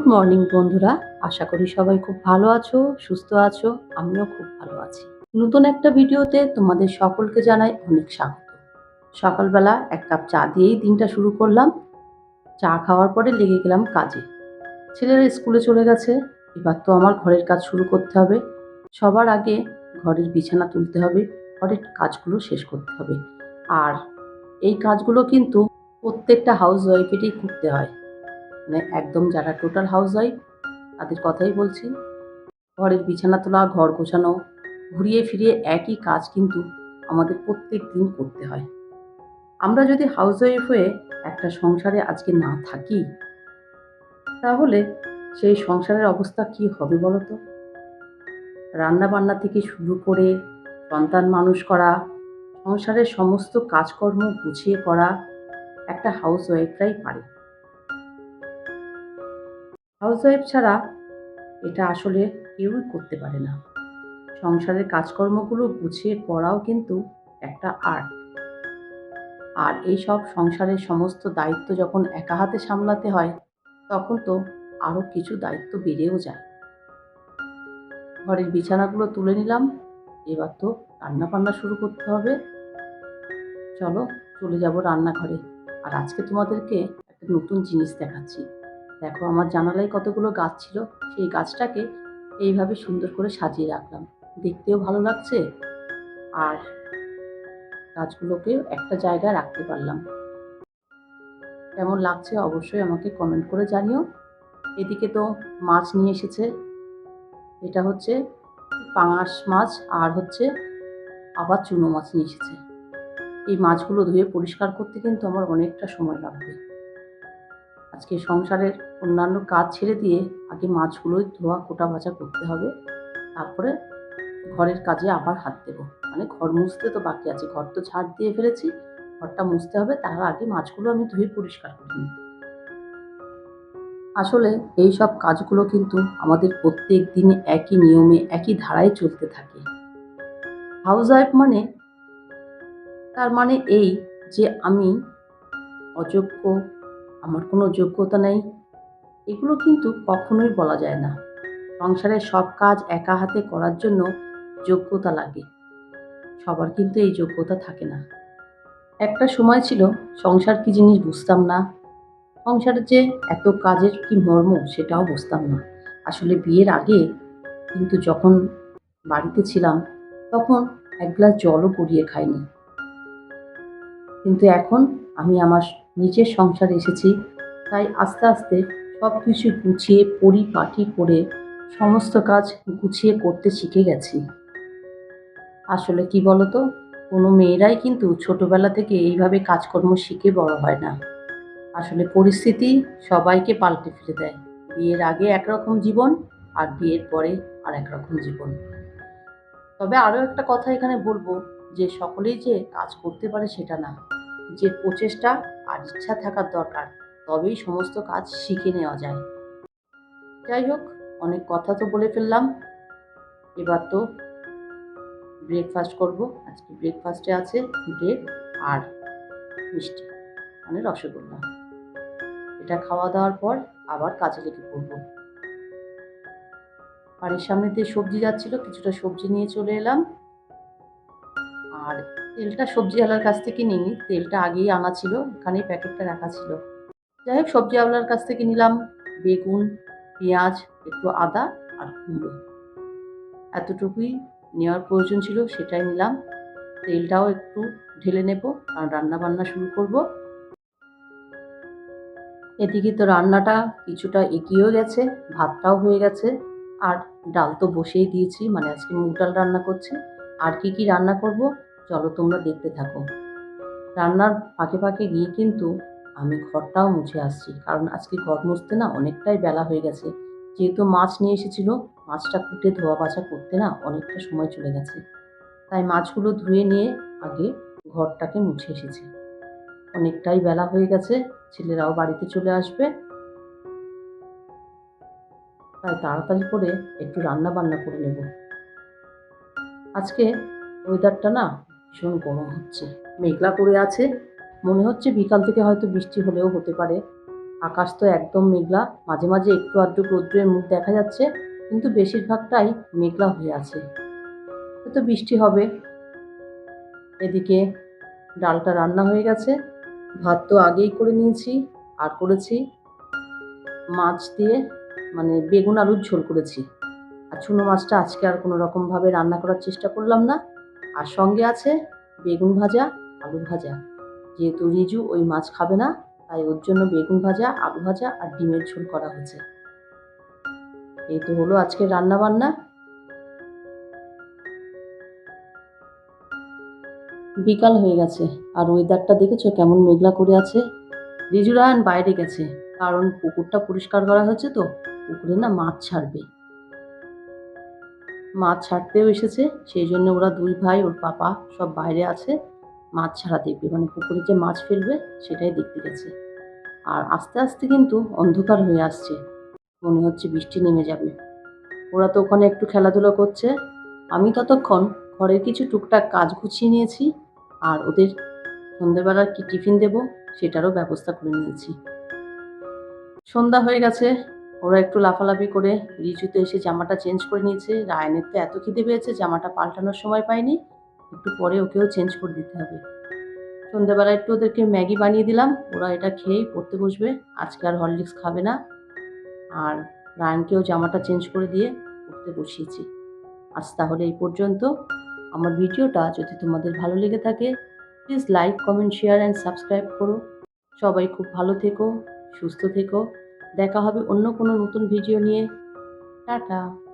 Good morning বন্ধুরা। আশা করি সবাই খুব ভালো আছো, সুস্থ আছো, আমিও খুব ভালো আছি। নতুন একটা ভিডিওতে তোমাদের সকলকে জানাই অনেক স্বাগত। সকালবেলা এক কাপ চা দিয়েই দিনটা শুরু করলাম। চা খাওয়ার পরে লেগে গেলাম কাজে। ছেলেরা স্কুলে চলে গেছে, এবার তো আমার ঘরের কাজ শুরু করতে হবে। সবার আগে ঘরের বিছানা তুলতে হবে, ঘরের কাজগুলো শেষ করতে হবে। আর এই কাজগুলো কিন্তু প্রত্যেকটা হাউস ওয়াইফেরই করতে হয়। মানে একদম যারা টোটাল হাউস ওয়াইফ তাদের কথাই বলছি। ঘরের বিছানা তোলা, ঘর গোছানো, ঘুরিয়ে ফিরিয়ে একই কাজ কিন্তু আমাদের প্রত্যেক দিন করতে হয়। আমরা যদি হাউস ওয়াইফ হয়ে একটা সংসারে আজকে না থাকি, তাহলে সেই সংসারের অবস্থা কি হবে বলো তো রান্না বান্না থেকে শুরু করে সন্তান মানুষ করা, সংসারের সমস্ত কাজকর্ম গুছিয়ে করা একটা হাউস ওয়াইফরাই পারে। হাউসওয়াইফ ছাড়া এটা আসলে কেউই করতে পারে না। সংসারের কাজকর্মগুলো গুছিয়ে করাও কিন্তু একটা আর্ট। আর এই সব সংসারের সমস্ত দায়িত্ব যখন একা হাতে সামলাতে হয়, তখন তো আরও কিছু দায়িত্ব বেড়েও যায়। ঘরের বিছানাগুলো তুলে নিলাম, এবার তো রান্না বান্না শুরু করতে হবে। চলো, চলে যাব রান্নাঘরে। আর আজকে তোমাদেরকে একটা নতুন জিনিস দেখাচ্ছি। দেখো, আমার জানালায় কতগুলো গাছ ছিল, সেই গাছটাকে এইভাবে সুন্দর করে সাজিয়ে রাখলাম। দেখতেও ভালো লাগছে। আর গাছগুলোকে একটা জায়গায় রাখতে পারলাম। কেমন লাগছে অবশ্যই আমাকে কমেন্ট করে জানিও। এদিকে তো মাছ নিয়ে এসেছে। এটা হচ্ছে পাঙাশ মাছ আর হচ্ছে আবার চুনো মাছ নিয়ে এসেছে। এই মাছগুলো ধুয়ে পরিষ্কার করতে কিন্তু আমার অনেকটা সময় লাগবে। আজকে সংসারের অন্যান্য কাজ ছেড়ে দিয়ে আগে মাছগুলোই ধোয়া, কোটা ভাজা করতে হবে। তারপরে ঘরের কাজে আবার হাত দেবো। মানে ঘর মুছতে তো বাকি আছে। ঘর তো ঝাড় দিয়ে ফেলেছি, ঘরটা মুছতে হবে। তার আগে মাছগুলো আমি ধুয়ে পরিষ্কার করে নিই আসলে এই সব কাজগুলো কিন্তু আমাদের প্রত্যেক দিন একই নিয়মে, একই ধারায় চলতে থাকে। হাউস ওয়াইফ মানে তার মানে এই যে আমি অযোগ্য আমার কোনো যোগ্যতা নেই। এগুলো কিন্তু কখনোই বলা যায় না। সংসারের সব কাজ একা হাতে করার জন্য যোগ্যতা লাগে। সবার কিন্তু এই যোগ্যতা থাকে না। একটা সময় ছিল সংসার কি জিনিস বুঝতাম না। সংসারের যে এত কাজের কি মর্ম সেটাও বুঝতাম না। আসলে বিয়ের আগে কিন্তু যখন বাড়িতে ছিলাম তখন এক গ্লাস জলও গড়িয়ে খাইনি। কিন্তু এখন আমি আমার নিজের সংসারে এসেছি। তাই আস্তে আস্তে সব কিছু গুছিয়ে, পরিপাটি করে সমস্ত কাজ গুছিয়ে করতে শিখে গেছি। আসলে কি বলতো? কোনো মেয়েরাই কিন্তু ছোটবেলা থেকে এইভাবে কাজকর্ম শিখে বড় হয় না। আসলে পরিস্থিতি সবাইকে পাল্টে ফেলে দেয়। বিয়ের আগে একরকম জীবন আর বিয়ের পরে আর একরকম জীবন। তবে আরও একটা কথা এখানে বলব, যে সকলেই যে কাজ করতে পারে সেটা না। যে প্রচেষ্টা আর ইচ্ছা থাকার দরকার, তবেই সমস্ত কাজ শিখে নেওয়া যায়। যাই হোক, অনেক কথা তো বলে ফেললাম। এবার তো ব্রেকফাস্ট করব। আজকে ব্রেকফাস্টে আছে ব্রেড আর মিষ্টি মানে রসগোল্লা। এটা খাওয়া দাওয়ার পর আবার কাজে লেগে পড়ব। বাড়ির সামনে দিয়ে সবজি যাচ্ছিল, কিছুটা সবজি নিয়ে চলে এলাম। তেলটা সবজিওয়ালার কাছ থেকে নিইনি তেলটা আগেই আনা ছিল এখানেই প্যাকেটটা রাখা ছিল। যাই হোক সবজিওয়ালার কাছ থেকে নিলাম বেগুন, পেঁয়াজ, একটু আদা আর কুমড়ো। এতটুকুই নেওয়ার প্রয়োজন ছিল, সেটাই নিলাম। তেলটাও একটু ঢেলে নেব কারণ রান্না বান্না শুরু করব। এদিকে তো রান্নাটা কিছুটা এগিয়েও গেছে, ভাতটাও হয়ে গেছে। আর ডাল তো বসেই দিয়েছি মানে আজকে মুগ ডাল রান্না করছি। আর কি কি রান্না করব চলো তোমরা দেখতে থাকো। রান্নার ফাঁকে ফাঁকে গিয়ে কিন্তু আমি ঘরটাও মুছে আসছি। কারণ আজকে ঘর মুছতে না অনেকটাই বেলা হয়ে গেছে। যেহেতু মাছ নিয়ে এসেছিল, মাছটা কুটে ধোয়া বাছা করতে না অনেকটা সময় চলে গেছে। তাই মাছগুলো ধুয়ে নিয়ে আগে ঘরটাকে মুছে এসেছি। অনেকটাই বেলা হয়ে গেছে, ছেলেরাও বাড়িতে চলে আসবে। তাই তাড়াতাড়ি করে একটু রান্না বান্না করে নেব। আজকে ওয়েদারটা না ভীষণ গরম হচ্ছে। মেঘলা করে আছে। মনে হচ্ছে বিকাল থেকে হয়তো বৃষ্টি হলেও হতে পারে। আকাশ তো একদম মেঘলা। মাঝে মাঝে একটু আধটু রৌদ্রের মুখ দেখা যাচ্ছে, কিন্তু বেশিরভাগটাই মেঘলা হয়ে আছে। হয়তো বৃষ্টি হবে। এদিকে ডালটা রান্না হয়ে গেছে। ভাত তো আগেই করে নিয়েছি, আর করেছি। মাছ দিয়ে মানে বেগুন আলুর ঝোল করেছি। আর চুনো মাছটা আজকে আর কোনো রকমভাবে রান্না করার চেষ্টা করলাম না। আর সঙ্গে আছে বেগুন ভাজা, আলু ভাজা। যেহেতু রিজু ওই মাছ খাবে না, তাই ওর জন্য বেগুন ভাজা, আলু ভাজা আর ডিমের ঝোল করা হয়েছে। এই তো হলো আজকে রান্না বান্না বিকাল হয়ে গেছে, আর ওয়েদারটা দেখেছ কেমন মেঘলা করে আছে? রিজু রায়ন বাইরে গেছে, কারণ পুকুরটা পরিষ্কার করা হয়েছে তো, পুকুরে না মাছ ছাড়বে। মাছ ছাড়তেও এসেছে, সেই জন্য ওরা দুই ভাই, ওর পাপা সব বাইরে আছে, মাছ ছাড়া দেখবে। মানে পুকুরে যে মাছ ফেলবে, সেটাই দেখতে গেছে। আর আস্তে আস্তে কিন্তু অন্ধকার হয়ে আসছে। মনে হচ্ছে বৃষ্টি নেমে যাবে। ওরা তো ওখানে একটু খেলাধুলো করছে। আমি ততক্ষণ ঘরের কিছু টুকটাক কাজ গুছিয়ে নিয়েছি আর ওদের সন্ধ্যেবেলার কি টিফিন দেব, সেটারও ব্যবস্থা করে নিয়েছি। সন্ধ্যা হয়ে গেছে ওরা একটু লাফালাফি করে রিচুতে এসে জামাটা চেঞ্জ করে নিয়েছে। রায়নের তো এত খিদে পেয়েছে, জামাটা পাল্টানোর সময় পায়নি একটু পরে ওকেও চেঞ্জ করে দিতে হবে। সন্ধ্যাবেলা একটু ওদেরকে ম্যাগি বানিয়ে দিলাম। ওরা এটা খেয়েই পড়তে বসবে। আজকে আর হরলিক্স খাবে না। আর রায়নকেও জামাটা চেঞ্জ করে দিয়ে পড়তে বসিয়েছি। আজ তাহলে এই পর্যন্ত। আমার ভিডিওটা যদি তোমাদের ভালো লেগে থাকে please like comment share and subscribe করো। সবাই খুব ভালো থেকো, সুস্থ থেকো। দেখা হবে অন্য কোনো নতুন ভিডিও নিয়ে। টাটা।